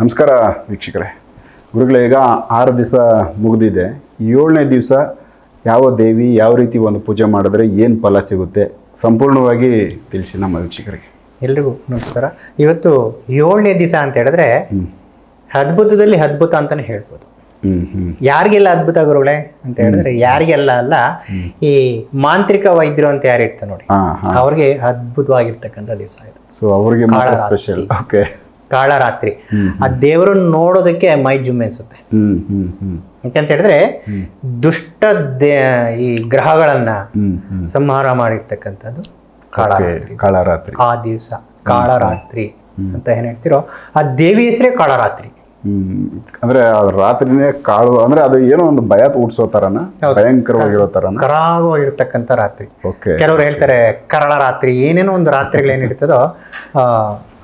ನಮಸ್ಕಾರ ವೀಕ್ಷಕರೇ. ಗುರುಗಳೇ ಈಗ ಆರು ದಿವಸ ಮುಗಿದಿದೆ. ಏಳನೇ ದಿವಸ ಯಾವ ದೇವಿ ಯಾವ ರೀತಿ ಒಂದು ಪೂಜೆ ಮಾಡಿದ್ರೆ ಏನು ಫಲ ಸಿಗುತ್ತೆ? ಸಂಪೂರ್ಣವಾಗಿ ತಿಳಿಸಿ ನಮ್ಮ ವೀಕ್ಷಕರಿಗೆ. ಎಲ್ರಿಗೂ ನಮಸ್ಕಾರ. ಇವತ್ತು ಏಳನೇ ದಿವಸ ಅಂತ ಹೇಳಿದ್ರೆ ಅದ್ಭುತದಲ್ಲಿ ಅದ್ಭುತ ಅಂತಾನೆ ಹೇಳ್ಬೋದು. ಹ್ಮ್ ಹ್ಮ್. ಯಾರಿಗೆಲ್ಲ ಅದ್ಭುತ ಗುರುಗಳೇ ಅಂತ ಹೇಳಿದ್ರೆ ಯಾರಿಗೆಲ್ಲ ಅಲ್ಲ ಈ ಮಾಂತ್ರಿಕ ವೈದ್ಯರು ಅಂತ ಯಾರು ಇರ್ತಾರೆ ನೋಡಿ. ಅವ್ರಿಗೆ ಅದ್ಭುತವಾಗಿರ್ತಕ್ಕಂಥ ದಿವಸ ಇದು. ಸೊ ಅವ್ರಿಗೆ. Special okay Kalaratri. ಆ ದೇವರನ್ನ ನೋಡೋದಕ್ಕೆ ಮೈ ಜುಮ್ ಅನ್ಸುತ್ತೆ. ಹ್ಮ್ ಹ್ಮ್ ಹ್ಮ್. ಯಾಕಂತ ಹೇಳಿದ್ರೆ ದುಷ್ಟ ದೇ ಈ ಗ್ರಹಗಳನ್ನ ಸಂಹಾರ ಮಾಡಿರ್ತಕ್ಕಂಥದ್ದು ಕಾಳರಾತ್ರಿ. ಕಾಳರಾತ್ರಿ. ಆ ದಿವಸ ಕಾಳರಾತ್ರಿ ಅಂತ ಏನ್ ಹೇಳ್ತಿರೋ ಆ ದೇವಿ ಹೆಸರೇ ಕಾಳರಾತ್ರಿ. ಹ್ಮ್ ಅಂದ್ರೆ ಅದು ರಾತ್ರಿನೇ ಕಾಳು ಅಂದ್ರೆ ಅದು ಏನೋ ಒಂದು ಭಯ ಹುಟ್ಟಿಸೋ ತರನ. ಭಯಂಕರವಾಗಿರೋ ತರ ಕರಾಗವಾಗಿರ್ತಕ್ಕಂಥ ರಾತ್ರಿ. ಕೆಲವರು ಹೇಳ್ತಾರೆ ಕರಳ ರಾತ್ರಿ ಏನೇನೋ ಒಂದು ರಾತ್ರಿಗಳೇನಿರ್ತದೋ ಆ,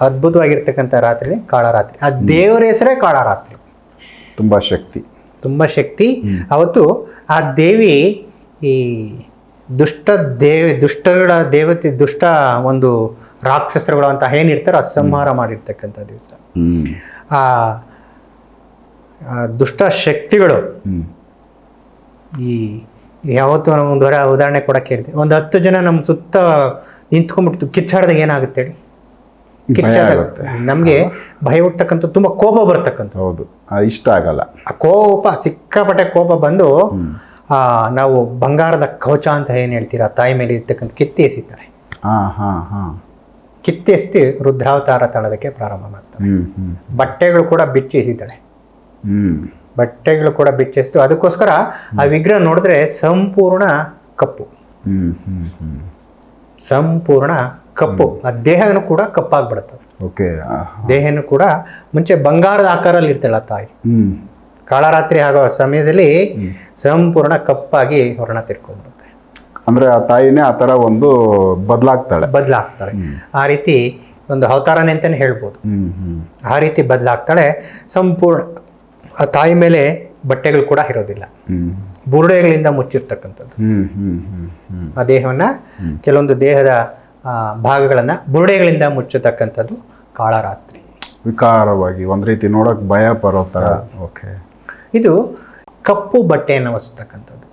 ಅದ್ಭುತವಾಗಿರ್ತಕ್ಕಂಥ ರಾತ್ರಿ ಕಾಳರಾತ್ರಿ ಆ ದೇವರ ಹೆಸರೇ ಕಾಳರಾತ್ರಿ ತುಂಬಾ ಶಕ್ತಿ. ತುಂಬ ಶಕ್ತಿ. ಅವತ್ತು ಆ ದೇವಿ ಈ ದುಷ್ಟ ದೇವಿ ದುಷ್ಟಗಳ ದೇವತೆ ದುಷ್ಟ ಒಂದು ರಾಕ್ಷಸರುಗಳು ಅಂತ ಏನಿರ್ತಾರೋ ಅಸಂಹಾರ ಸಂಹಾರ ಮಾಡಿರ್ತಕ್ಕಂಥ ದಿವಸ. ಆ ಆ ದುಷ್ಟ ಶಕ್ತಿಗಳು ಈ ಯಾವತ್ತು ನಾವು ಒಂದು ಉದಾಹರಣೆ ಕೊಡಕ್ಕೆ ಹೇಳ್ತೀವಿ ಒಂದು ಹತ್ತು ಜನ ನಮ್ಮ ಸುತ್ತ ನಿಂತ್ಕೊಂಡ್ಬಿಟ್ಟು ಕಿಚ್ಚಾಡ್ದಾಗ ಏನಾಗುತ್ತೆ ಹೇಳಿ? ಭಯ ನಮಗೆ ಭಯ ಹುಟ್ಟಕ್ಕಂಥ ತುಂಬ ಕೋಪ ಬರ್ತಕ್ಕಂಥ ಹೌದು. ಇಷ್ಟ ಆಗಲ್ಲ. ಆ ಕೋಪ ಸಿಕ್ಕಾಪಟ್ಟೆ ಕೋಪ ಬಂದು ಆ ನಾವು ಬಂಗಾರದ ಕವಚ ಅಂತ ಏನು ಹೇಳ್ತೀರಾ? ತಾಯಿ ಮೇಲೆ ಇರ್ತಕ್ಕಂಥ ಕಿತ್ತಿ ಹಾ ಕಿತ್ತಿ ಎಸ್ತಿ ರುದ್ರಾವತಾರ ತಾಳೋದಕ್ಕೆ ಪ್ರಾರಂಭ ಹ್ಮ್ ಬಟ್ಟೆಗಳು ಕೂಡ ಬಿಚ್ಚಿ ಎಸಿತಾಳೆ ಬಟ್ಟೆಗಳು ಕೂಡ ಬಿಚ್ಚೆಸ್ತು ಅದಕ್ಕೋಸ್ಕರ ಆ ವಿಗ್ರಹ ನೋಡಿದ್ರೆ ಸಂಪೂರ್ಣ ಕಪ್ಪು. ಸಂಪೂರ್ಣ ಕಪ್ಪು. ಆ ದೇಹನೂ ಕೂಡ ಕಪ್ಪಾಗ್ಬಿಡುತ್ತೆ. ಓಕೆ. ದೇಹನೂ ಕೂಡ ಮುಂಚೆ ಬಂಗಾರದ ಆಕಾರಲ್ಲಿ ಇರ್ತಾಳೆ ತಾಯಿ. ಕಾಳರಾತ್ರಿ ಆಗೋ ಸಮಯದಲ್ಲಿ ಸಂಪೂರ್ಣ ಕಪ್ಪಾಗಿ ಹೊರಣ ತಿರ್ಕೊಂಡ್ಬಿಡುತ್ತೆ. ಅಂದ್ರೆ ಆ ತಾಯಿನೇ ಆ ತರ ಒಂದು ಬದಲಾಗ್ತಾಳೆ. ಬದಲಾಗ್ತಾಳೆ. ಆ ರೀತಿ ಒಂದು ಅವತಾರನೇ ಅಂತಾನೆ ಹೇಳ್ಬೋದು. ಆ ರೀತಿ ಬದಲಾಗ್ತಾಳೆ. ಸಂಪೂರ್ಣ ಆ ತಾಯಿ ಮೇಲೆ ಬಟ್ಟೆಗಳು ಕೂಡ ಇರೋದಿಲ್ಲ. ಬುರುಡೆಗಳಿಂದ ಮುಚ್ಚಿರ್ತಕ್ಕಂಥದ್ದು. ಆ ದೇಹವನ್ನ ಕೆಲವೊಂದು ದೇಹದ ಭಾಗಗಳನ್ನ ಬುರುಡೆಗಳಿಂದ ಮುಚ್ಚತಕ್ಕಂಥದ್ದು ಕಾಳರಾತ್ರಿ. ವಿಕಾರವಾಗಿ ಒಂದ್ ರೀತಿ ನೋಡೋಕೆ ಭಯ ಬರೋ ತರ. ಓಕೆ. ಇದು ಕಪ್ಪು ಬಟ್ಟೆಯನ್ನು ಹೊಸ್ತಕ್ಕಂಥದ್ದು.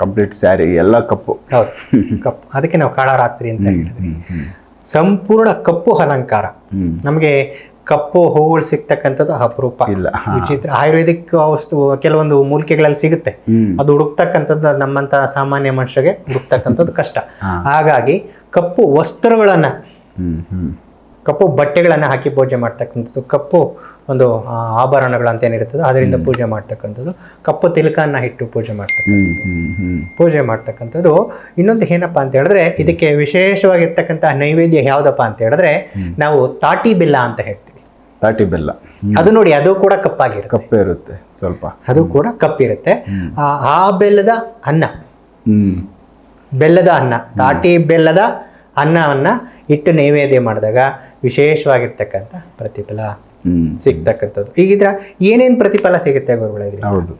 ಕಂಪ್ಲೀಟ್ ಸ್ಯಾರಿ ಎಲ್ಲ ಕಪ್ಪು. ಹೌದು ಕಪ್ಪು. ಅದಕ್ಕೆ ನಾವು ಕಾಳರಾತ್ರಿ ಅಂತ ಹೇಳಿದ್ವಿ. ಸಂಪೂರ್ಣ ಕಪ್ಪು ಅಲಂಕಾರ. ನಮಗೆ ಕಪ್ಪು ಹೂಗಳು ಸಿಗ್ತಕ್ಕಂಥದ್ದು ಅಪರೂಪ. ಇಲ್ಲ ವಿಚಿತ್ರ ಆಯುರ್ವೇದಿಕ್ ವಸ್ತು ಕೆಲವೊಂದು ಮೂಲಿಕೆಗಳಲ್ಲಿ ಸಿಗುತ್ತೆ. ಅದು ಹುಡುಕ್ತಕ್ಕಂಥದ್ದು ನಮ್ಮಂತ ಸಾಮಾನ್ಯ ಮನುಷ್ಯರಿಗೆ ಹುಡುಕ್ತಕ್ಕಂಥದ್ದು ಕಷ್ಟ. ಹಾಗಾಗಿ ಕಪ್ಪು ವಸ್ತ್ರಗಳನ್ನ ಕಪ್ಪು ಬಟ್ಟೆಗಳನ್ನು ಹಾಕಿ ಪೂಜೆ ಮಾಡ್ತಕ್ಕಂಥದ್ದು ಕಪ್ಪು ಒಂದು ಆಭರಣಗಳಂತ ಏನಿರ್ತದೋ ಅದರಿಂದ ಪೂಜೆ ಮಾಡ್ತಕ್ಕಂಥದ್ದು ಕಪ್ಪು ತಿಲಕನ್ನ ಇಟ್ಟು ಪೂಜೆ ಮಾಡ್ತಕ್ಕಂಥದ್ದು. ಪೂಜೆ ಮಾಡ್ತಕ್ಕಂಥದ್ದು. ಇನ್ನೊಂದು ಏನಪ್ಪ ಅಂತ ಹೇಳಿದ್ರೆ ಇದಕ್ಕೆ ವಿಶೇಷವಾಗಿರ್ತಕ್ಕಂಥ ನೈವೇದ್ಯ ಯಾವುದಪ್ಪ ಅಂತ ಹೇಳಿದ್ರೆ ನಾವು ತಾಟಿ ಬೆಲ್ಲ ಅಂತ ಹೇಳ್ತೀವಿ. ತಾಟಿ ಬೆಲ್ಲ. ಅದು ನೋಡಿ ಅದು ಕೂಡ ಕಪ್ಪಾಗಿರುತ್ತೆ. ಕಪ್ಪೆ ಇರುತ್ತೆ ಸ್ವಲ್ಪ. ಅದು ಕೂಡ ಕಪ್ಪಿರುತ್ತೆ. ಆ ಆ ಬೆಲ್ಲದ ಅನ್ನ. ಬೆಲ್ಲದ ಅನ್ನ. ತಾಟಿ ಬೆಲ್ಲದ ಅನ್ನವನ್ನ ಇಟ್ಟು ನೈವೇದ್ಯ ಮಾಡಿದಾಗ ವಿಶೇಷವಾಗಿರ್ತಕ್ಕಂಥ ಪ್ರತಿಫಲ ಸಿಗ್ತಕ್ಕಂಥದ್ದು. ಈಗಿದ್ರ ಏನೇನು ಪ್ರತಿಫಲ ಸಿಗುತ್ತೆ ಗುರುಗಳ ಇದ್ರಲ್ಲಿ? ಹೌದು.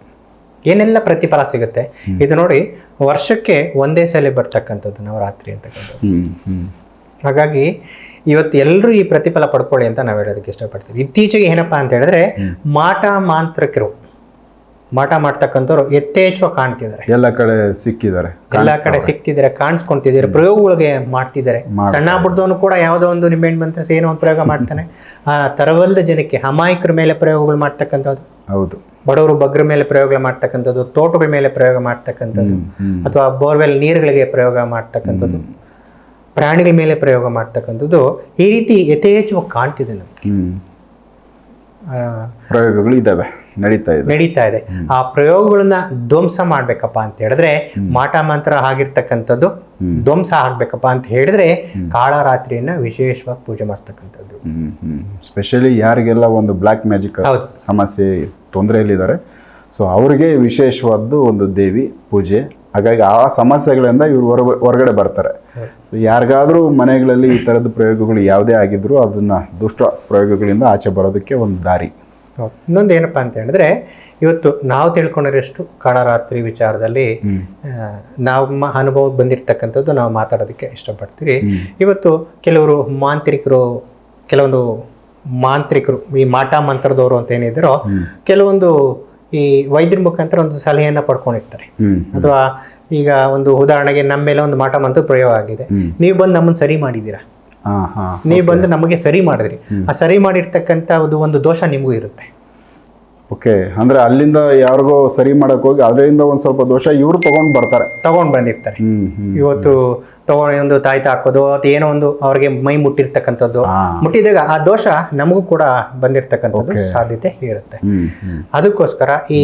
ಏನೆಲ್ಲ ಪ್ರತಿಫಲ ಸಿಗುತ್ತೆ? ಇದು ನೋಡಿ ವರ್ಷಕ್ಕೆ ಒಂದೇ ಸಲ ಬರ್ತಕ್ಕಂಥದ್ದು ನವರಾತ್ರಿ ಅಂತಕ್ಕಂಥದ್ದು ಹ್ಮ್ ಹ್ಮ್. ಹಾಗಾಗಿ ಇವತ್ತು ಎಲ್ಲರೂ ಈ ಪ್ರತಿಫಲ ಪಡ್ಕೊಳ್ಳಿ ಅಂತ ನಾವು ಹೇಳೋದಕ್ಕೆ ಇಷ್ಟಪಡ್ತೀವಿ. ಇತ್ತೀಚೆಗೆ ಏನಪ್ಪಾ ಅಂತ ಹೇಳಿದ್ರೆ ಮಾಟ ಮಾಂತ್ರಿಕರು. ಮಾಟ ಮಾಡ್ತಕ್ಕಂಥವ್ರು ಯಥೇಚ್ಛ ಕಾಣ್ತಿದ್ದಾರೆ. ಎಲ್ಲ ಕಡೆ ಸಿಕ್ಕಿದ್ದಾರೆ ಎಲ್ಲ ಕಡೆ ಸಿಕ್ತಿದ್ದಾರೆ ಕಾಣಿಸ್ಕೊಂತಿದ್ದಾರೆ ಪ್ರಯೋಗಗಳಿಗೆ ಮಾಡ್ತಿದ್ದಾರೆ. ಸಣ್ಣ ಪುಟ್ಟದವನು ಕೂಡ ಯಾವುದೋ ಒಂದು ನಿಂಬೆಹಣ್ಣು ಮಂತ್ರ ಏನೋ ಒಂದು ಪ್ರಯೋಗ ಮಾಡ್ತಾನೆ. ಆ ತರವಲ್ಲದ ಜನಕ್ಕೆ ಅಮಾಯಕರ ಮೇಲೆ ಪ್ರಯೋಗಗಳು ಮಾಡ್ತಕ್ಕಂಥದ್ದು. ಹೌದು. ಬಡವರು ಬಗ್ರ ಮೇಲೆ ಪ್ರಯೋಗ ಮಾಡ್ತಕ್ಕಂಥದ್ದು ತೋಟಗಳ ಮೇಲೆ ಪ್ರಯೋಗ ಮಾಡ್ತಕ್ಕಂಥದ್ದು ಅಥವಾ ಬೋರ್ವೆಲ್ ನೀರುಗಳಿಗೆ ಪ್ರಯೋಗ ಮಾಡ್ತಕ್ಕಂಥದ್ದು ಪ್ರಾಣಿಗಳ ಮೇಲೆ ಪ್ರಯೋಗ ಮಾಡ್ತಕ್ಕಂಥದ್ದು ಈ ರೀತಿ ಯಥೇಚ್ಛವಾಗಿ ಕಾಣ್ತಿದೆ ನಮ್ಗೆ. ಆ, ಪ್ರಯೋಗಗಳು ಇದಾವೆ ನಡೀತಾ ಇದೆ. ನಡೀತಾ ಇದೆ. ಆ ಪ್ರಯೋಗಗಳನ್ನ ಧ್ವಂಸ ಮಾಡ್ಬೇಕಪ್ಪ ಅಂತ ಹೇಳಿದ್ರೆ ಮಾಟ ಮಂತ್ರ ಆಗಿರ್ತಕ್ಕಂಥದ್ದು ಧ್ವಂಸ ಆಗ್ಬೇಕಪ್ಪ ಅಂತ ಹೇಳಿದ್ರೆ ಕಾಳರಾತ್ರಿಯನ್ನ ವಿಶೇಷವಾಗಿ ಪೂಜೆ ಮಾಡ್ತಕ್ಕಂಥದ್ದು. ಸ್ಪೆಷಲಿ ಯಾರಿಗೆಲ್ಲ ಒಂದು ಬ್ಲ್ಯಾಕ್ ಮ್ಯಾಜಿಕ್. ಸಮಸ್ಯೆ ತೊಂದರೆಯಲ್ಲಿದ್ದಾರೆ ಸೊ ಅವರಿಗೆ ವಿಶೇಷವಾದ್ದು ಒಂದು ದೇವಿ ಪೂಜೆ. ಹಾಗಾಗಿ ಆ ಸಮಸ್ಯೆಗಳಿಂದ ಇವ್ರು ಹೊರ ಹೊರಗಡೆ ಬರ್ತಾರೆ. ಸೊ ಯಾರಿಗಾದ್ರೂ ಮನೆಗಳಲ್ಲಿ ಈ ಥರದ ಪ್ರಯೋಗಗಳು ಯಾವುದೇ ಆಗಿದ್ರು ಅದನ್ನ ದುಷ್ಟ ಪ್ರಯೋಗಗಳಿಂದ ಆಚೆ ಬರೋದಕ್ಕೆ ಒಂದು ದಾರಿ. ಇನ್ನೊಂದು ಏನಪ್ಪ ಅಂತ ಹೇಳಿದ್ರೆ ಇವತ್ತು ನಾವು ತಿಳ್ಕೊಂಡಿರೋಷ್ಟು ಕಾಳರಾತ್ರಿ ವಿಚಾರದಲ್ಲಿ ನಮ್ಮ ಅನುಭವಕ್ಕೆ ಬಂದಿರತಕ್ಕಂಥದ್ದು ನಾವು ಮಾತಾಡೋದಕ್ಕೆ ಇಷ್ಟಪಡ್ತೀವಿ. ಇವತ್ತು ಕೆಲವರು ಮಾಂತ್ರಿಕರು ಕೆಲವೊಂದು ಮಾಂತ್ರಿಕರು ಈ ಮಾಟ ಮಂತ್ರದವರು ಅಂತ ಏನಿದ್ರು ಕೆಲವೊಂದು ಈ ವೈದ್ಯರ ಮುಖಾಂತರ ಒಂದು ಸಲಹೆಯನ್ನ ಪಡ್ಕೊಂಡಿರ್ತಾರೆ. ಅಥವಾ ಈಗ ಒಂದು ಉದಾಹರಣೆಗೆ ನಮ್ಮ ಮೇಲೆ ಒಂದು ಮಾಟ ಮಂತ್ರ ಪ್ರಯೋಗ ಆಗಿದೆ. ನೀವು ಬಂದು ನಮ್ಮನ್ನ ಸರಿ ಮಾಡಿದ್ದೀರಾ? ನೀವು ಬಂದು ನಮಗೆ ಸರಿ ಮಾಡಿದ್ರಿ. ಆ ಸರಿ ಮಾಡಿರ್ತಕ್ಕಂಥ ಅದು ಒಂದು ದೋಷ ನಿಮಗೂ ಇರುತ್ತೆ. ಓಕೆ ಅಂದ್ರೆ ಅಲ್ಲಿಂದ ಯಾರಿಗೋ ಸರಿ ಮಾಡಕ್ ಹೋಗಿ ಅದರಿಂದ ಒಂದ್ ಸ್ವಲ್ಪ ದೋಷ ಇವ್ರು ತಗೊಂಡ್ ಬರ್ತಾರೆ. ತಗೊಂಡ್ ಬಂದಿರ್ತಾರೆ. ಇವತ್ತು ತಗೊಂಡ್ ಒಂದು ತಾಯ್ತ ಹಾಕೋದು ಅಥವಾ ಏನೋ ಒಂದು ಅವ್ರಿಗೆ ಮೈ ಮುಟ್ಟಿರ್ತಕ್ಕಂಥದ್ದು. ಮುಟ್ಟಿದಾಗ ಆ ದೋಷ ನಮಗೂ ಕೂಡ ಬಂದಿರ್ತಕ್ಕಂಥದ್ದು ಸಾಧ್ಯತೆ ಇರುತ್ತೆ. ಅದಕ್ಕೋಸ್ಕರ ಈ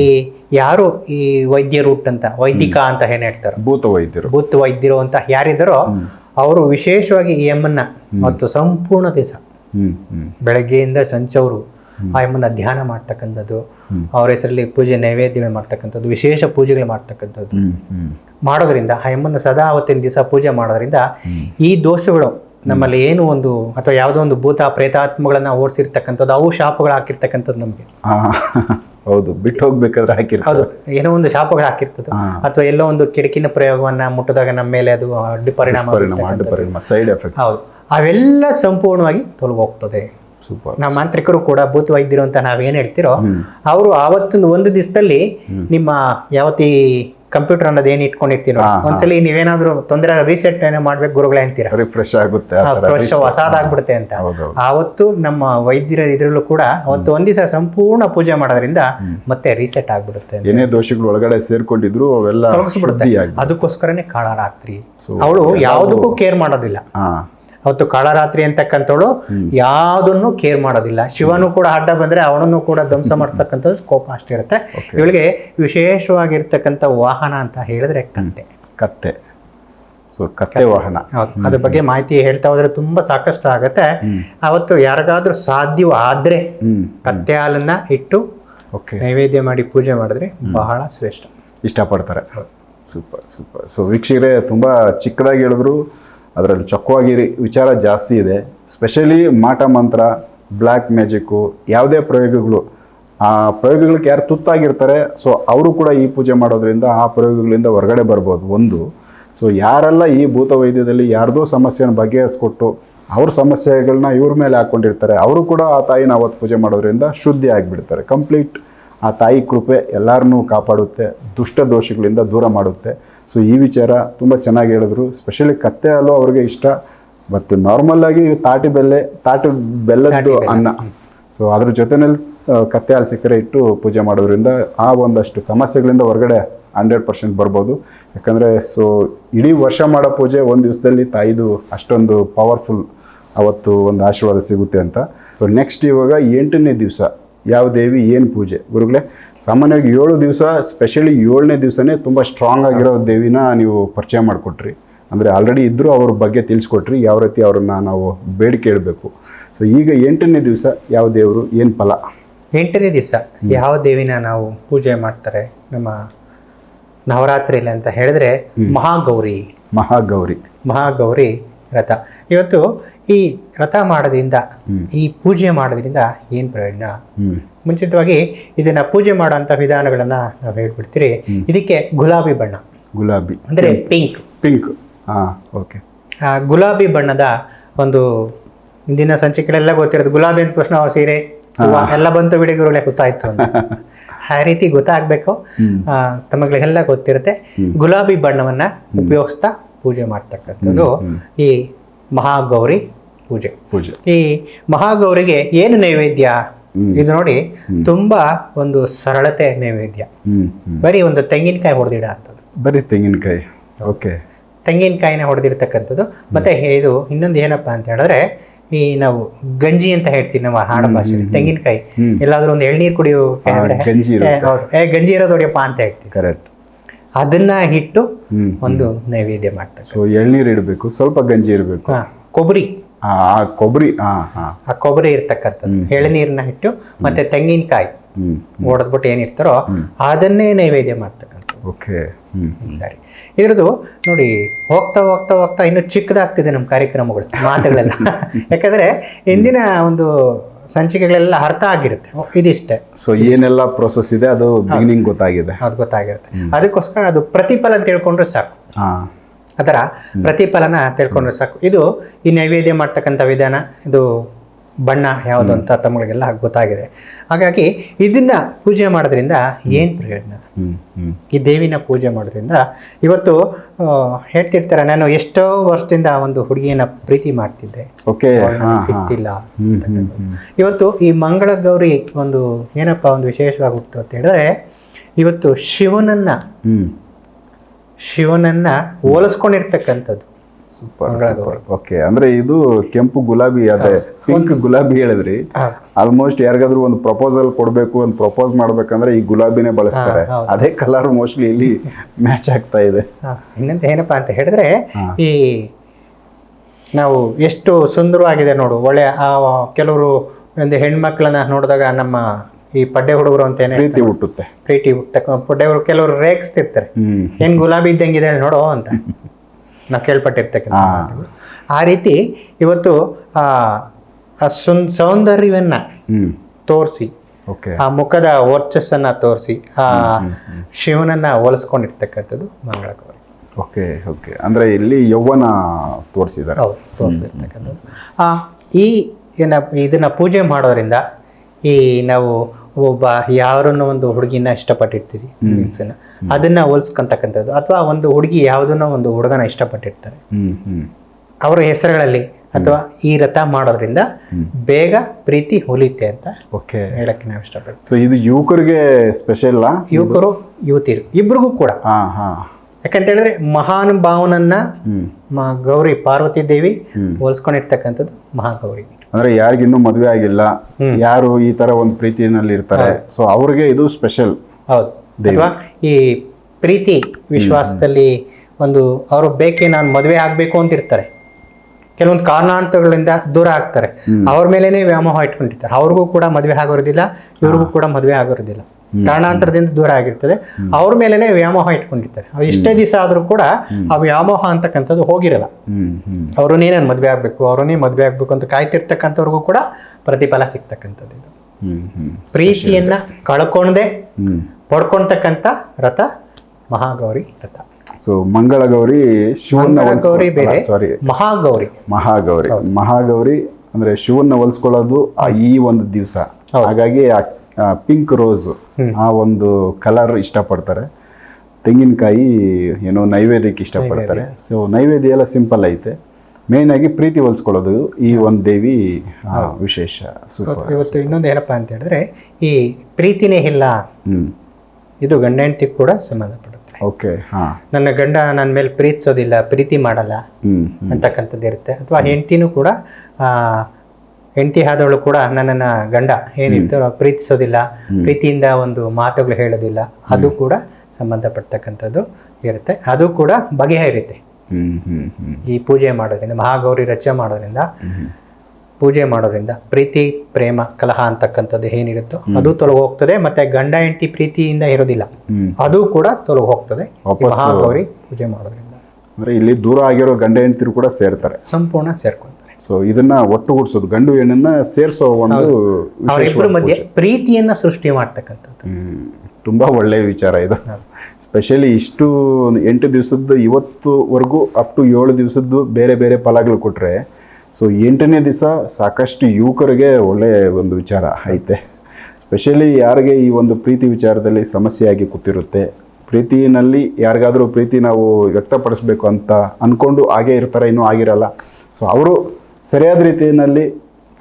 ಯಾರು ಈ ವೈದ್ಯ ರೂಟ್ ಅಂತ ವೈದಿಕ ಅಂತ ಏನ್ ಹೇಳ್ತಾರೆ ಭೂತ ವೈದ್ಯರು. ಭೂತ ವೈದ್ಯರು ಅಂತ ಯಾರಿದ್ದಾರೋ ಅವರು ವಿಶೇಷವಾಗಿ ಈ ಎಮ್ಮನ್ನ ಮತ್ತು ಸಂಪೂರ್ಣ ದಿವಸ ಬೆಳಗ್ಗೆಯಿಂದ ಸಂಚವರು ಆ ಎಮ್ಮನ್ನ ಧ್ಯಾನ ಮಾಡ್ತಕ್ಕಂಥದ್ದು ಅವರ ಹೆಸರಲ್ಲಿ ಪೂಜೆ ನೈವೇದ್ಯ ಮಾಡ್ತಕ್ಕಂಥದ್ದು ವಿಶೇಷ ಪೂಜೆಗಳು ಮಾಡ್ತಕ್ಕಂಥದ್ದು. ಮಾಡೋದ್ರಿಂದ ಆ ಎಮ್ಮನ್ನ ಸದಾ ಅವತ್ತಿನ ದಿವಸ ಪೂಜೆ ಮಾಡೋದ್ರಿಂದ ಈ ದೋಷಗಳು ನಮ್ಮಲ್ಲಿ ಏನು ಒಂದು ಅಥವಾ ಯಾವುದೋ ಒಂದು ಭೂತ ಪ್ರೇತಾತ್ಮಗಳನ್ನ ಓಡಿಸಿರ್ತಕ್ಕಂಥದ್ದು ಅವು ಶಾಪಗಳು ಹಾಕಿರ್ತಕ್ಕಂಥದ್ದು ನಮಗೆ. ಹೌದು ಬಿಟ್ಟು ಹೋಗ್ಬೇಕಾದ್ರೆ ಹಾಕಿರ್ತಾರೆ ಹೌದು ಏನೋ ಒಂದು ಶಾಪಗಳು ಹಾಕಿರ್ತದೆ. ಅಥವಾ ಎಲ್ಲೋ ಒಂದು ಕಿಟಕಿನ ಪ್ರಯೋಗವನ್ನ ಮುಟ್ಟದಾಗ ನಮ್ಮ ಮೇಲೆ ಅದು ಅಡ್ಡಿ ಪರಿಣಾಮ ಸೈಡ್ ಎಫೆಕ್ಟ್. ಹೌದು ಅವೆಲ್ಲ ಸಂಪೂರ್ಣವಾಗಿ ತೊಲಗೋಗ್ತದೆ. ಸೂಪರ್. ನಮ್ಮ ಮಾಂತ್ರಿಕರು ಕೂಡ ಭೂತ ವೈದ್ಯರು ಅಂತ ನಾವೇನ್ ಹೇಳ್ತಿರೋ ಅವರು ಆವತ್ತಿನ ಒಂದು ದಿವಸದಲ್ಲಿ ನಿಮ್ಮ ಯಾವತ್ತಿ ಕಂಪ್ಯೂಟರ್ ಅನ್ನೋದು ಏನ್ ಇಟ್ಕೊಂಡಿರ್ತೀರೋ ಒಂದ್ಸಲ ನೀವೇನಾದ್ರೂ ತೊಂದರೆ ರೀಸೆಟ್ ಏನೋ ಮಾಡ್ಬೇಕು ಗುರುಗಳೇ ಅಂತೀರಾ? ರಿಫ್ರೆಶ್ ಆಗುತ್ತೆ ಫ್ರೆಶ್ ಹೊಸಾದಾಗ್ಬಿಡುತ್ತೆ ಅಂತ. ಅವತ್ತು ಆವತ್ತು ನಮ್ಮ ವೈದ್ಯರ ಇದ್ರಲ್ಲೂ ಕೂಡ ಅವತ್ತು ಒಂದ್ ದಿವಸ ಸಂಪೂರ್ಣ ಪೂಜೆ ಮಾಡೋದ್ರಿಂದ ಮತ್ತೆ ರೀಸೆಟ್ ಆಗ್ಬಿಡುತ್ತೆ. ಏನೇ ದೋಷಗಳು ಒಳಗಡೆ ಸೇರ್ಕೊಂಡಿದ್ರು ಅವೆಲ್ಲ ಅದಕ್ಕೋಸ್ಕರನೇ ಕಾಳರಾತ್ರಿ ಅವಳು ಯಾವುದಕ್ಕೂ ಕೇರ್ ಮಾಡೋದಿಲ್ಲ. ಅವತ್ತು ಕಾಳರಾತ್ರಿ ಅಂತಕ್ಕಂಥವಳು ಯಾವುದನ್ನು ಕೇರ್ ಮಾಡೋದಿಲ್ಲ. ಶಿವನು ಕೂಡ ಅಡ್ಡ ಬಂದ್ರೆ ಅವನನ್ನು ಕೂಡ ಧ್ವಂಸ ಮಾಡ್ತಕ್ಕಂಥದ್ದು ಕೋಪ ಅಷ್ಟಿರುತ್ತೆ ಇವಳಿಗೆ ವಿಶೇಷವಾಗಿರ್ತಕ್ಕಂಥ ವಾಹನ ಅಂತ ಹೇಳಿದ್ರೆ ಕತ್ತೆ. ಕತ್ತೆ. ಸೊ ಕತ್ತೆ ವಾಹನ. ಅದ್ರ ಬಗ್ಗೆ ಮಾಹಿತಿ ಹೇಳ್ತಾ ಹೋದ್ರೆ ತುಂಬಾ ಸಾಕಷ್ಟು ಆಗತ್ತೆ. ಅವತ್ತು ಯಾರಿಗಾದ್ರೂ ಸಾಧ್ಯವಾದ್ರೆ ಕತ್ತೆ ಹಾಲನ್ನ ಇಟ್ಟು ನೈವೇದ್ಯ ಮಾಡಿ ಪೂಜೆ ಮಾಡಿದ್ರೆ ಬಹಳ ಶ್ರೇಷ್ಠ. ಇಷ್ಟಪಡ್ತಾರೆ. Super super. ಸೊ ವೀಕ್ಷಕರೇ ತುಂಬ ಚಿಕ್ಕದಾಗಿ ಹೇಳಿದ್ರು. ಅದರಲ್ಲಿ ಚೊಕ್ಕವಾಗಿ ವಿಚಾರ ಜಾಸ್ತಿ ಇದೆ. ಸ್ಪೆಷಲಿ ಮಾಟ ಮಂತ್ರ ಬ್ಲ್ಯಾಕ್ ಮ್ಯಾಜಿಕ್ಕು ಯಾವುದೇ ಪ್ರಯೋಗಗಳು. ಆ ಪ್ರಯೋಗಗಳಿಗೆ ಯಾರು ತುತ್ತಾಗಿರ್ತಾರೆ ಸೊ ಅವರು ಕೂಡ ಈ ಪೂಜೆ ಮಾಡೋದ್ರಿಂದ ಆ ಪ್ರಯೋಗಗಳಿಂದ ಹೊರಗಡೆ ಬರ್ಬೋದು ಒಂದು. ಸೊ ಯಾರೆಲ್ಲ ಈ ಭೂತ ವೈದ್ಯದಲ್ಲಿ ಯಾರ್ದೋ ಸಮಸ್ಯೆನ ಬಗೆಹರಿಸ್ಕೊಟ್ಟು ಅವ್ರ ಸಮಸ್ಯೆಗಳನ್ನ ಇವ್ರ ಮೇಲೆ ಹಾಕ್ಕೊಂಡಿರ್ತಾರೆ ಅವರು ಕೂಡ ಆ ತಾಯಿನ ಅವತ್ತು ಪೂಜೆ ಮಾಡೋದ್ರಿಂದ ಶುದ್ಧಿ ಆಗಿಬಿಡ್ತಾರೆ. ಕಂಪ್ಲೀಟ್ ಆ ತಾಯಿ ಕೃಪೆ ಎಲ್ಲರನ್ನೂ ಕಾಪಾಡುತ್ತೆ, ದುಷ್ಟ ದೋಷಗಳಿಂದ ದೂರ ಮಾಡುತ್ತೆ. ಸೊ ಈ ವಿಚಾರ ತುಂಬ ಚೆನ್ನಾಗಿ ಹೇಳಿದ್ರು. ಸ್ಪೆಷಲಿ ಕತ್ತೆ ಹಾಲು ಅವ್ರಿಗೆ ಇಷ್ಟ. ಮತ್ತು ನಾರ್ಮಲ್ಲಾಗಿ ತಾಟಿ ಬೆಲ್ಲೆ ತಾಟಿ ಬೆಲ್ಲದ್ದು ಅನ್ನ. ಸೊ ಅದ್ರ ಜೊತೆನಲ್ಲಿ ಕತ್ತೆ ಹಾಲು ಸಿಕ್ಕರೆ ಇಟ್ಟು ಪೂಜೆ ಮಾಡೋದ್ರಿಂದ ಆ ಒಂದಷ್ಟು ಸಮಸ್ಯೆಗಳಿಂದ ಹೊರಗಡೆ ಹಂಡ್ರೆಡ್ ಪರ್ಸೆಂಟ್ ಬರ್ಬೋದು. ಯಾಕಂದರೆ ಸೊ ಇಡೀ ವರ್ಷ ಮಾಡೋ ಪೂಜೆ ಒಂದು ದಿವಸದಲ್ಲಿ ತಾಯಿದು ಅಷ್ಟೊಂದು ಪವರ್ಫುಲ್ ಅವತ್ತು ಒಂದು ಆಶೀರ್ವಾದ ಸಿಗುತ್ತೆ ಅಂತ. ಸೊ ನೆಕ್ಸ್ಟ್ ಇವಾಗ ಎಂಟನೇ ದಿವಸ. ಯಾವ ದೇವಿ ಏನು ಪೂಜೆ? ಗುರುಗಳೇ ಸಾಮಾನ್ಯವಾಗಿ ಏಳು ದಿವಸ ಸ್ಪೆಷಲಿ ಏಳನೇ ದಿವಸನೇ ತುಂಬ ಸ್ಟ್ರಾಂಗ್ ಆಗಿರೋ ದೇವಿನ ನೀವು ಪರಿಚಯ ಮಾಡಿಕೊಟ್ರಿ. ಅಂದರೆ ಆಲ್ರೆಡಿ ಇದ್ದರೂ ಅವ್ರ ಬಗ್ಗೆ ತಿಳಿಸ್ಕೊಟ್ರಿ ಯಾವ ರೀತಿ ಅವ್ರನ್ನ ನಾವು ಬೇಡಿಕೆ ಇಡಬೇಕು. ಸೊ ಈಗ ಎಂಟನೇ ದಿವಸ ಯಾವ ದೇವರು ಏನು ಫಲ? ಎಂಟನೇ ದಿವಸ ಯಾವ ದೇವಿನ ನಾವು ಪೂಜೆ ಮಾಡ್ತಾರೆ? ನಮ್ಮ ನವರಾತ್ರಿಯಲ್ಲಿ ಅಂತ ಹೇಳಿದ್ರೆ ಮಹಾಗೌರಿ. ಮಹಾಗೌರಿ. ಮಹಾಗೌರಿ ರಥ ಇವತ್ತು ಈ ರಥ ಮಾಡೋದ್ರಿಂದ ಈ ಪೂಜೆ ಮಾಡೋದ್ರಿಂದ ಏನು ಪ್ರಯೋಜನ? ಮುಂಚಿತವಾಗಿ ಇದನ್ನ ಪೂಜೆ ಮಾಡುವಂಥ ವಿಧಾನಗಳನ್ನ ನಾವು ಹೇಳ್ಬಿಡ್ತೀರಿ. ಇದಕ್ಕೆ ಗುಲಾಬಿ ಬಣ್ಣ. ಗುಲಾಬಿ. ಅಂದ್ರೆ ಪಿಂಕ್ ಪಿಂಕ್ ಓಕೆ ಗುಲಾಬಿ ಬಣ್ಣದ ಒಂದು ಇಂದಿನ ಸಂಚಿಕೆಗಳೆಲ್ಲ ಗೊತ್ತಿರೋದು ಗುಲಾಬಿ ಅಂತ ತಕ್ಷಣ ಆ ಸೀರೆ. ಎಲ್ಲ ಬಂತು ಬಿಡಿಗುರುಳೆ ಗೊತ್ತಾಯ್ತು ಅಂತ. ಆ ರೀತಿ ಗೊತ್ತಾಗ್ಬೇಕು. ಆ, ತಮಗಳಿಗೆಲ್ಲ ಗೊತ್ತಿರುತ್ತೆ. ಗುಲಾಬಿ ಬಣ್ಣವನ್ನ ಉಪಯೋಗಿಸ್ತಾ ಪೂಜೆ ಮಾಡ್ತಕ್ಕಂಥದ್ದು ಈ ಮಹಾಗೌರಿ ಪೂಜೆ. ಪೂಜೆ. ಈ ಮಹಾಗೌರಿಗೆ ಏನು ನೈವೇದ್ಯ? ಇದು ನೋಡಿ ತುಂಬಾ ಒಂದು ಸರಳತೆ ನೈವೇದ್ಯ. ಬರೀ ಒಂದು ತೆಂಗಿನಕಾಯಿ ಹೊಡೆದಿಡ ಅಂತದ್ದು ಬರೀ ತೆಂಗಿನಕಾಯಿ. ಓಕೆ. ತೆಂಗಿನಕಾಯಿನ ಹೊಡೆದಿರ್ತಕ್ಕಂಥದ್ದು ಮತ್ತೆ ಇದು ಇನ್ನೊಂದು ಏನಪ್ಪಾ ಅಂತ ಹೇಳಿದ್ರೆ ಈ ನಾವು ಗಂಜಿ ಅಂತ ಹೇಳ್ತೀವಿ ನಮ್ಮ ಹಾಡ ಭಾಷೆಯಲ್ಲಿ. ತೆಂಗಿನಕಾಯಿ. ಎಲ್ಲಾದ್ರೂ ಒಂದು ಎಳ್ನೀರು ಕುಡಿಯೋ ಏ, ಗಂಜಿ ಇರೋದು ಹೊಡಿಯಪ್ಪ ಅಂತ ಹೇಳ್ತೀವಿ. ಕರೆಕ್ಟ್. ಅದನ್ನ ಇಟ್ಟು ಒಂದು ನೈವೇದ್ಯ ಮಾಡ್ತಾರೆ ಎಳ್ನೀರು ಇಡಬೇಕು. ಸ್ವಲ್ಪ ಗಂಜಿ ಇರಬೇಕು. ಕೊಬ್ಬರಿ. ಆ ಕೊಬ್ಬರಿ ಆ ಕೊಬ್ಬರಿ ಇರ್ತಕ್ಕಂಥದ್ದು. ಎಳನೀರನ್ನ ಇಟ್ಟು ಮತ್ತೆ ತೆಂಗಿನಕಾಯಿ ಓಡದ್ಬಿಟ್ಟು ಏನಿರ್ತಾರೋ ಅದನ್ನೇ ನೈವೇದ್ಯ ಮಾಡ್ತಕ್ಕಂಥದ್ದು. ಓಕೆ. ಸರಿ. ಇದ್ರದ್ದು ನೋಡಿ ಹೋಗ್ತಾ ಹೋಗ್ತಾ ಹೋಗ್ತಾ ಇನ್ನು ಚಿಕ್ಕದಾಗ್ತಿದೆ ನಮ್ಮ ಕಾರ್ಯಕ್ರಮಗಳು ಮಾತುಗಳೆಲ್ಲ. ಯಾಕಂದ್ರೆ ಇಂದಿನ ಒಂದು ಸಂಚಿಕೆಗಳೆಲ್ಲ ಅರ್ಥ ಆಗಿರುತ್ತೆ. ಇದಿಷ್ಟೇ. ಸೊ ಏನೆಲ್ಲ ಪ್ರೊಸೆಸ್ ಇದೆ ಅದು ಬಿಗಿನಿಂಗ್ ಗೊತ್ತಾಗಿದೆ. ಅದು ಗೊತ್ತಾಗಿರುತ್ತೆ. ಅದಕ್ಕೋಸ್ಕರ ಅದು ಪ್ರತಿಫಲ ತಿಳ್ಕೊಂಡ್ರೆ ಸಾಕು. ಅದರ ಪ್ರತಿಫಲನ ತಿಳ್ಕೊಂಡ್ರೆ ಸಾಕು. ಇದು ಈ ನೈವೇದ್ಯ ಮಾಡ್ತಕ್ಕಂಥ ವಿಧಾನ ಇದು ಬಣ್ಣ ಯಾವುದು ಅಂತ ತಮ್ಮಗಳಿಗೆಲ್ಲ ಗೊತ್ತಾಗಿದೆ. ಹಾಗಾಗಿ ಇದನ್ನ ಪೂಜೆ ಮಾಡೋದ್ರಿಂದ ಏನು ಪ್ರಯೋಜನ? ಈ ದೇವಿನ ಪೂಜೆ ಮಾಡೋದ್ರಿಂದ ಇವತ್ತು ಹೇಳ್ತಿರ್ತಾರೆ ನಾನು ಎಷ್ಟೋ ವರ್ಷದಿಂದ ಒಂದು ಹುಡುಗಿಯನ್ನ ಪ್ರೀತಿ ಮಾಡ್ತಿದ್ದೆ. ಸಿಗ್ತಿಲ್ಲ ಇವತ್ತು ಈ ಮಂಗಳ ಗೌರಿ ಒಂದು ಏನಪ್ಪ ಒಂದು ವಿಶೇಷವಾಗಿ ಹುಟ್ಟು ಅಂತ ಹೇಳಿದ್ರೆ ಇವತ್ತು ಶಿವನನ್ನ ಶಿವನನ್ನ ಹೋಲಿಸ್ಕೊಂಡಿರ್ತಕ್ಕಂಥದ್ದು. ಓಕೆ ಅಂದ್ರೆ ಇದು ಕೆಂಪು ಗುಲಾಬಿ ಅದೇ ಪಿಂಕ್ ಗುಲಾಬಿ ಹೇಳಿದ್ರಿ. ಆಲ್ಮೋಸ್ಟ್ ಯಾರಿಗಾದ್ರೂ ಒಂದು ಪ್ರಪೋಸಲ್ ಕೊಡಬೇಕು ಒಂದು ಪ್ರಪೋಸ್ ಮಾಡ್ಬೇಕಂದ್ರೆ ಈ ಗುಲಾಬಿನೇ ಬಳಸ್ತಾರೆ. ಅದೇ ಕಲರ್ ಮೋಸ್ಟ್ಲಿ ಇಲ್ಲಿ ಮ್ಯಾಚ್ ಆಗ್ತಾ ಇದೆ. ಇನ್ನಂತ ಏನಪ್ಪ ಅಂತ ಹೇಳಿದ್ರೆ ಈ ನಾವು ಎಷ್ಟು ಸುಂದರವಾಗಿದೆ ನೋಡು. ಒಳ್ಳೆ ಆ ಕೆಲವರು ಒಂದು ಹೆಣ್ಮಕ್ಳನ್ನ ನೋಡಿದಾಗ ನಮ್ಮ ಈ ಪಡ್ಡೆ ಹುಡುಗರು ಅಂತ ಏನೇ ಪ್ರೀತಿ ಹುಟ್ಟುತ್ತೆ. ಪ್ರೀತಿ ಹುಟ್ಟ ಪಡ್ಡೆ ಹುಡುಗ ಕೆಲವರು ರೇಗಿಸ್ತಿರ್ತಾರೆ. ಏನ್ ಗುಲಾಬಿ ಇದ್ದಂಗಿದೆ ನೋಡೋ ಅಂತ. ನಾವು ಕೇಳ್ಪಟ್ಟಿರ್ತಕ್ಕಂಥ ಆ ರೀತಿ ಇವತ್ತು ಆ ಸುನ್ ಸೌಂದರ್ಯವನ್ನ ತೋರಿಸಿ ಓಕೆ. ಆ ಮುಖದ ವರ್ಚಸ್ಸನ್ನ ತೋರಿಸಿ ಆ ಶಿವನನ್ನ ಹೋಲಿಸ್ಕೊಂಡಿರ್ತಕ್ಕಂಥದ್ದು ಮಂಗಳ ಗೌರಿ ಓಕೆ ಓಕೆ. ಅಂದ್ರೆ ಇಲ್ಲಿ ಯೌವನ ತೋರಿಸಿದ್ದಾರೆ ಹೌದು ತೋರಿಸಿರ್ತಕ್ಕಂಥದ್ದು. ಆ ಈ ಏನ ಇದನ್ನ ಪೂಜೆ ಮಾಡೋದ್ರಿಂದ ಈ ನಾವು ಒಬ್ಬ ಯಾರನ್ನು ಒಂದು ಹುಡುಗಿನ ಇಷ್ಟಪಟ್ಟಿರ್ತೀವಿ ಅದನ್ನ ಹೋಲ್ಸ್ಕೊಂತಕ್ಕಂಥದ್ದು. ಅಥವಾ ಒಂದು ಹುಡುಗಿ ಯಾವುದನ್ನ ಒಂದು ಹುಡುಗನ ಇಷ್ಟಪಟ್ಟಿರ್ತಾರೆ. ಅವರ ಹೆಸರುಗಳಲ್ಲಿ ಅಥವಾ ಈ ರಥ ಮಾಡೋದ್ರಿಂದ ಬೇಗ ಪ್ರೀತಿ ಹೊಲಿತೆ ಅಂತ ಓಕೆ. ಹೇಳಕ್ಕೆ ನಾವು ಇಷ್ಟಪಡ್ತೀವಿ. ಸೊ ಇದು ಯುವಕರಿಗೆ ಸ್ಪೆಷಲ್ ಯುವಕರು ಯುವತಿಯರು ಇಬ್ರಿಗೂ ಕೂಡ. ಯಾಕಂತ ಹೇಳಿದ್ರೆ ಮಹಾನುಭಾವನನ್ನ ಗೌರಿ ಪಾರ್ವತಿ ದೇವಿ. ಹೋಲಿಸ್ಕೊಂಡಿರ್ತಕ್ಕಂಥದ್ದು ಮಹಾಗೌರಿ. ಅಂದ್ರೆ ಯಾರಿಗಿನ್ನೂ ಮದುವೆ ಆಗಿಲ್ಲ. ಯಾರು ಈ ತರ ಒಂದು ಪ್ರೀತಿನಲ್ಲಿ ಇರ್ತಾರೆ. ಸೊ ಅವ್ರಿಗೆ ಇದು ಸ್ಪೆಷಲ್ ಹೌದು. ಅಥವಾ ಈ ಪ್ರೀತಿ ವಿಶ್ವಾಸದಲ್ಲಿ ಒಂದು ಅವ್ರು ಬೇಕೇ ನಾನು ಮದುವೆ ಆಗಬೇಕು ಅಂತ ಇರ್ತಾರೆ. ಕೆಲವೊಂದು ಕಾರಣಾಂತರಗಳಿಂದ ದೂರ ಆಗ್ತಾರೆ. ಅವ್ರ ಮೇಲೇನೆ ವ್ಯಾಮೋಹ ಇಟ್ಕೊಂಡಿರ್ತಾರೆ. ಅವ್ರಿಗೂ ಕೂಡ ಮದುವೆ ಆಗೋದಿಲ್ಲ ಇವ್ರಿಗೂ ಕೂಡ ಮದುವೆ ಆಗೋದಿಲ್ಲ. ಕಾರಣಾಂತರದಿಂದ ದೂರ ಆಗಿರ್ತದೆ. ಅವ್ರ ಮೇಲೆನೆ ವ್ಯಾಮೋಹ ಇಟ್ಕೊಂಡಿರ್ತಾರೆ. ಅವ್ರು ಇಷ್ಟೇ ದಿವಸ ಆದ್ರೂ ಕೂಡ ಆ ವ್ಯಾಮೋಹ ಅಂತಕ್ಕಂಥದ್ದು ಹೋಗಿರಲ್ಲ. ಹ್ಮ್ ನೀನೇನು ಮದುವೆ ಆಗಬೇಕು ಅವ್ರನ್ನೇ ಮದುವೆ ಆಗಬೇಕು ಅಂತ ಕಾಯ್ತಿರ್ತಕ್ಕಂಥವ್ರಿಗೂ ಕೂಡ ಪ್ರತಿಫಲ ಸಿಗ್ತಕ್ಕಂಥದ್ದು ಇದು. ಪ್ರೀತಿಯನ್ನ ಕಳ್ಕೊಂಡೆ ಪಡ್ಕೊಂತಕ್ಕಂತ ಪಡ್ಕೊಳ್ತಕ್ಕಂಥ ರಥ ಮಹಾಗೌರಿ ರಥ. ಸೊ ಮಂಗಳ ಗೌರಿ ಶಿವನ್ನ ಗೌರಿ ಬೇರೆ ಸಾರಿ ಮಹಾಗೌರಿ. ಮಹಾಗೌರಿ. ಮಹಾಗೌರಿ ಅಂದ್ರೆ ಶಿವನ್ನ ಹೊಲ್ಸ್ಕೊಳ್ಳೋದು ಆ ಈ ಒಂದು ದಿವಸ. ಹಾಗಾಗಿ ಆ ಪಿಂಕ್ ರೋಸ್ ಆ ಒಂದು ಕಲರ್ ಇಷ್ಟಪಡ್ತಾರೆ. ತೆಂಗಿನಕಾಯಿ ಏನೋ ನೈವೇದ್ಯಕ್ಕೆ ಇಷ್ಟಪಡ್ತಾರೆ. ಸೊ ನೈವೇದ್ಯ ಎಲ್ಲ ಸಿಂಪಲ್ ಐತೆ. ಮೇನ್ ಆಗಿ ಪ್ರೀತಿ ಹೊಲಿಸ್ಕೊಳ್ಳೋದು ಈ ಒಂದು ದೇವಿ ವಿಶೇಷ ಇವತ್ತು ಇನ್ನೊಂದು ಏನಪ್ಪ ಅಂತ ಹೇಳಿದ್ರೆ ಈ ಪ್ರೀತಿನೇ ಇಲ್ಲ. ಇದು ಗಂಡ ಹೆಂಡತಿ ಕೂಡ ಸಂಬಂಧಪಡುತ್ತೆ. ಓಕೆ ಹಾ. ನನ್ನ ಗಂಡ ನನ್ನ ಮೇಲೆ ಪ್ರೀತಿಸೋದಿಲ್ಲ ಪ್ರೀತಿ ಮಾಡಲ್ಲ ಅಂತಕ್ಕಂಥದ್ದು ಇರುತ್ತೆ ಅಥವಾ ಹೆಂಡತಿನೂ ಕೂಡ ಹೆಂಡತಿ ಆದವಳು ಕೂಡ ನನ್ನನ್ನ ಗಂಡ ಏನಿರ್ತಾರೋ ಪ್ರೀತಿಸೋದಿಲ್ಲ ಪ್ರೀತಿಯಿಂದ ಒಂದು ಮಾತುಗಳು ಹೇಳೋದಿಲ್ಲ. ಅದು ಕೂಡ ಸಂಬಂಧಪಡ್ತಕ್ಕಂಥದ್ದು ಇರುತ್ತೆ. ಅದು ಕೂಡ ಬಗೆಹರಿಯುತ್ತೆ ಈ ಪೂಜೆ ಮಾಡೋದ್ರಿಂದ ಮಹಾಗೌರಿ ರಚನೆ ಮಾಡೋದ್ರಿಂದ ಪೂಜೆ ಮಾಡೋದ್ರಿಂದ ಪ್ರೀತಿ ಪ್ರೇಮ ಕಲಹ ಅಂತಕ್ಕಂಥದ್ದು ಏನಿರುತ್ತೋ ಅದು ತೊಲಗ ಹೋಗ್ತದೆ ಮತ್ತೆ ಗಂಡ ಹೆಂಡತಿ ಪ್ರೀತಿಯಿಂದ ಇರೋದಿಲ್ಲ. ಅದು ಕೂಡ ತೊಲಗ ಹೋಗ್ತದೆ ಮಹಾಗೌರಿ ಪೂಜೆ ಮಾಡೋದ್ರಿಂದ. ಅಂದ್ರೆ ಇಲ್ಲಿ ದೂರ ಆಗಿರೋ ಗಂಡ ಹೆಂಡತಿರು ಕೂಡ ಸೇರ್ತಾರೆ. ಸಂಪೂರ್ಣ ಸೇರ್ಕೊಂತಾರೆ. ಸೊ ಇದನ್ನ ಒಟ್ಟುಗೂಡಿಸೋದು. ಗಂಡು ಹೆಣ್ಣನ್ನ ಸೇರಿಸೋ ಒಂದು ವಿಶೇಷವಾದ ಮಧ್ಯೆ ಪ್ರೀತಿಯನ್ನ ಸೃಷ್ಟಿ ಮಾಡ್ತಕ್ಕಂಥದ್ದು. ಹ್ಮ್. ತುಂಬಾ ಒಳ್ಳೆಯ ವಿಚಾರ ಇದು. ಸ್ಪೆಷಲಿ ಇಷ್ಟು ಎಂಟು ದಿವಸದ್ದು ಇವತ್ತುವರೆಗೂ ಅಪ್ ಟು ಏಳು ದಿವಸದ್ದು ಬೇರೆ ಬೇರೆ ಫಲಗಳು ಕೊಟ್ರೆ ಸೊ ಎಂಟನೇ ದಿವಸ ಸಾಕಷ್ಟು ಯುವಕರಿಗೆ ಒಳ್ಳೆಯ ಒಂದು ವಿಚಾರ ಐತೆ. ಸ್ಪೆಷಲಿ ಯಾರಿಗೆ ಈ ಒಂದು ಪ್ರೀತಿ ವಿಚಾರದಲ್ಲಿ ಸಮಸ್ಯೆಯಾಗಿ ಕೂತಿರುತ್ತೆ ಪ್ರೀತಿನಲ್ಲಿ ಯಾರಿಗಾದರೂ ಪ್ರೀತಿ ನಾವು ವ್ಯಕ್ತಪಡಿಸ್ಬೇಕು ಅಂತ ಅಂದ್ಕೊಂಡು ಹಾಗೇ ಇರ್ತಾರೆ ಇನ್ನೂ ಆಗಿರಲ್ಲ ಸೊ ಅವರು ಸರಿಯಾದ ರೀತಿಯಲ್ಲಿ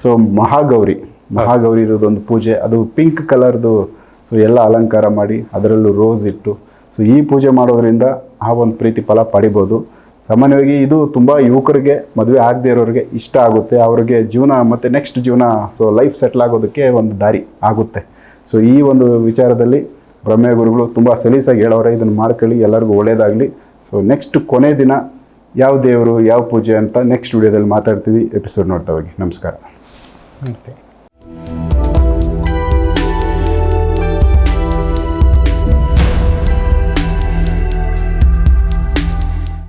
ಸೊ ಮಹಾಗೌರಿ. ಮಹಾಗೌರಿ ಒಂದು ಪೂಜೆ. ಅದು ಪಿಂಕ್ ಕಲರ್ದು ಸೊ ಎಲ್ಲ ಅಲಂಕಾರ ಮಾಡಿ ಅದರಲ್ಲೂ ರೋಸ್ ಇಟ್ಟು ಸೊ ಈ ಪೂಜೆ ಮಾಡೋದ್ರಿಂದ ಆ ಒಂದು ಪ್ರೀತಿ ಫಲ ಪಡಿಬೋದು. ಸಾಮಾನ್ಯವಾಗಿ ಇದು ತುಂಬ ಯುವಕರಿಗೆ ಮದುವೆ ಆಗದೆ ಇರೋರಿಗೆ ಇಷ್ಟ ಆಗುತ್ತೆ. ಅವರಿಗೆ ಜೀವನ ಮತ್ತು ನೆಕ್ಸ್ಟ್ ಜೀವನ ಸೊ ಲೈಫ್ ಸೆಟ್ಲ್ ಆಗೋದಕ್ಕೆ ಒಂದು ದಾರಿ ಆಗುತ್ತೆ. ಸೊ ಈ ಒಂದು ವಿಚಾರದಲ್ಲಿ ಬ್ರಹ್ಮೇ ಗುರುಗಳು ತುಂಬ ಸಲೀಸಾಗಿ ಹೇಳೋರೆ. ಇದನ್ನು ಮಾಡ್ಕೊಳ್ಳಿ ಎಲ್ಲರಿಗೂ ಒಳ್ಳೆಯದಾಗಲಿ ಸೊ ನೆಕ್ಸ್ಟ್ ಕೊನೆ ದಿನ ಯಾವ ದೇವರು ಯಾವ ಪೂಜೆ ಅಂತ ನೆಕ್ಸ್ಟ್ ವಿಡಿಯೋದಲ್ಲಿ ಮಾತಾಡ್ತೀವಿ. ಎಪಿಸೋಡ್ ನೋಡ್ತಾ ಹೋಗಿ. ನಮಸ್ಕಾರ.